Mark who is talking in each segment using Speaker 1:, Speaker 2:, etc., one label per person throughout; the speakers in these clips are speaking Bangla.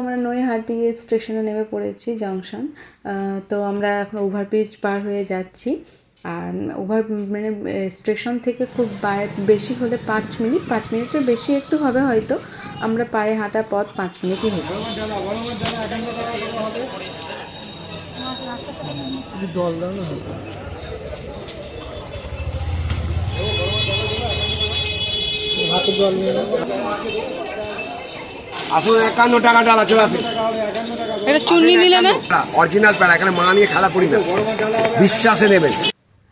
Speaker 1: আমরা নৈহাটি স্টেশনে নেমে পড়েছি, জংশন। তো আমরা এখন ওভারব্রিজ পার হয়ে যাচ্ছি। আর ওভার মানে স্টেশন থেকে খুব বেশি হলে পাঁচ মিনিট, পাঁচ মিনিটের বেশি একটু হবে হয়তো। আমরা পায়ে হাঁটা পথ পাঁচ মিনিটই হেঁটে
Speaker 2: আসো একান্ন টাকা ডালা চলে আসে।
Speaker 3: এটা চুন্নি নিলে না?
Speaker 2: অরিজিনাল প্যারা এখানে মা নিয়ে খেলা করি না। বিশ্বাসে নেবেন।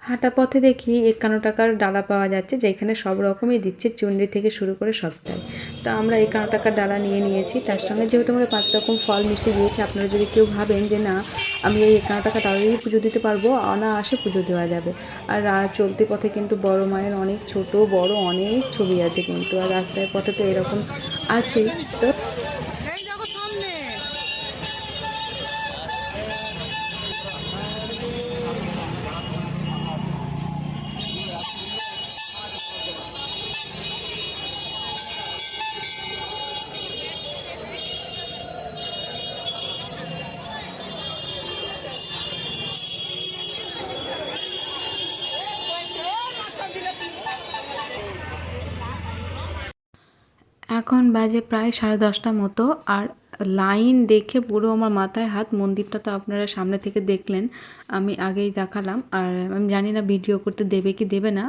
Speaker 1: হাঁটা পথে দেখি একান্ন টাকার ডালা পাওয়া যাচ্ছে যেখানে সব রকমই দিচ্ছে চুনরি থেকে শুরু করে সবটাই। তো আমরা একান্ন টাকার ডালা নিয়ে নিয়েছি তার সঙ্গে যেহেতু আমরা পাঁচ রকম ফল মিষ্টি দিয়েছি আপনারা যদি কেউ ভাবেন যে না আমি এই একান্ন টাকা ডালা দিয়ে পুজো দিতে পারব অনায়াসে পুজো দেওয়া যাবে। আর রা- চলতি পথে কিন্তু বড় মায়ের অনেক ছোট বড় অনেক ছবি আছে কিন্তু আর রাস্তায় পথে তো এরকম আছে তো এখন বাজে প্রায় সাড়ে দশটা মতো আর লাইন দেখে পুরো আমার মাথায় হাত, মন্দিরটা তো আপনারা সামনে থেকে দেখলেন, আমি আগেই দেখালাম। আর আমি জানি না ভিডিও করতে দেবে কি দেবে না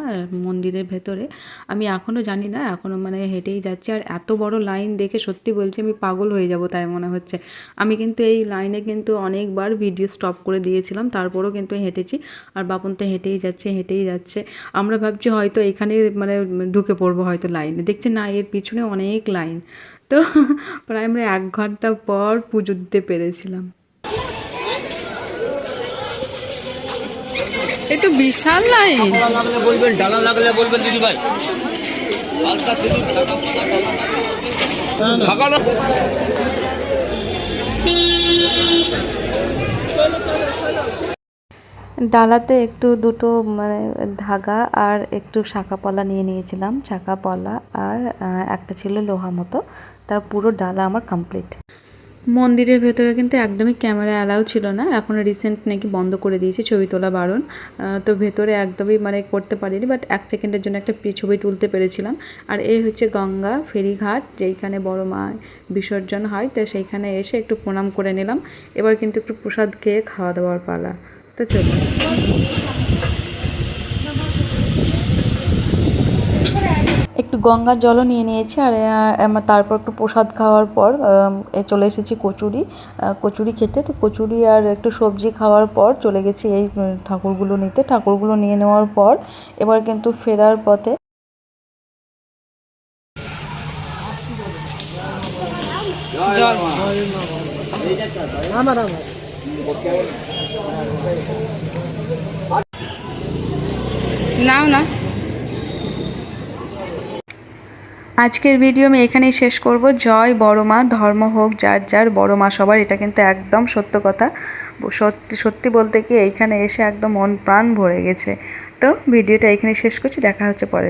Speaker 1: মন্দিরের ভেতরে। আমি এখনও জানি না, এখনও মানে হেঁটেই যাচ্ছি। আর এত বড় লাইন দেখে সত্যি বলছি আমি পাগল হয়ে যাব তাই মনে হচ্ছে। আমি কিন্তু এই লাইনে কিন্তু অনেকবার ভিডিও স্টপ করে দিয়েছিলাম, তারপরেও কিন্তু হেঁটেছি। আর বাপন তো হেঁটেই যাচ্ছে হেঁটেই যাচ্ছে। আমরা ভাবছি হয়তো এখানে মানে ঢুকে পড়ব হয়তো লাইনে। দেখছি না, এর পিছনে অনেক লাইন। তো প্রায় আমরা এক ঘণ্টা পর পুজো দিতে পেরেছিলাম।
Speaker 3: একটু তো বিশাল
Speaker 2: নাই বলবেন ডালা লাগলে বলবেন দিদি ভাই না
Speaker 1: ডালাতে একটু দুটো মানে ধাগা আর একটু শাঁখা পলা নিয়ে নিয়েছিলাম। শাঁখা পলা আর একটা ছিল লোহা মতো। তার পুরো ডালা আমার কমপ্লিট মন্দিরের ভেতরে কিন্তু একদমই ক্যামেরা অ্যালাউ ছিল না। এখন রিসেন্ট নাকি বন্ধ করে দিয়েছে ছবি তোলা বারণ। তো ভেতরে একদমই মানে করতে পারিনি বাট এক সেকেন্ডের জন্য একটা ছবি তুলতে পেরেছিলাম। আর এই হচ্ছে গঙ্গা ফেরিঘাট, যেইখানে বড় মা বিসর্জন হয়। তো সেইখানে এসে একটু প্রণাম করে নিলাম। এবার কিন্তু একটু প্রসাদ খেয়ে খাওয়া দাওয়ার পালা। তো চলো। একটু গঙ্গার জলও নিয়ে নিয়েছি আর আমার তারপর একটু প্রসাদ খাওয়ার পর এ চলে এসেছি কচুরি কচুরি খেতে। তো কচুরি আর একটু সবজি খাওয়ার পর চলে গেছি এই ঠাকুরগুলো নিতে। ঠাকুরগুলো নিয়ে নেওয়ার পর এবার কিন্তু ফেরার পথে
Speaker 3: জল নাও না
Speaker 1: আজকের ভিডিও আমি এখানেই শেষ করব। জয় বড় মা, ধর্ম হোক, যার যার, বড় মা সবার, এটা কিন্তু একদম সত্য কথা। সত্যি সত্যি বলতে কি, এইখানে এসে একদম মন প্রাণ ভরে গেছে। তো ভিডিওটা এখানে শেষ করছি, দেখা হচ্ছে পরে।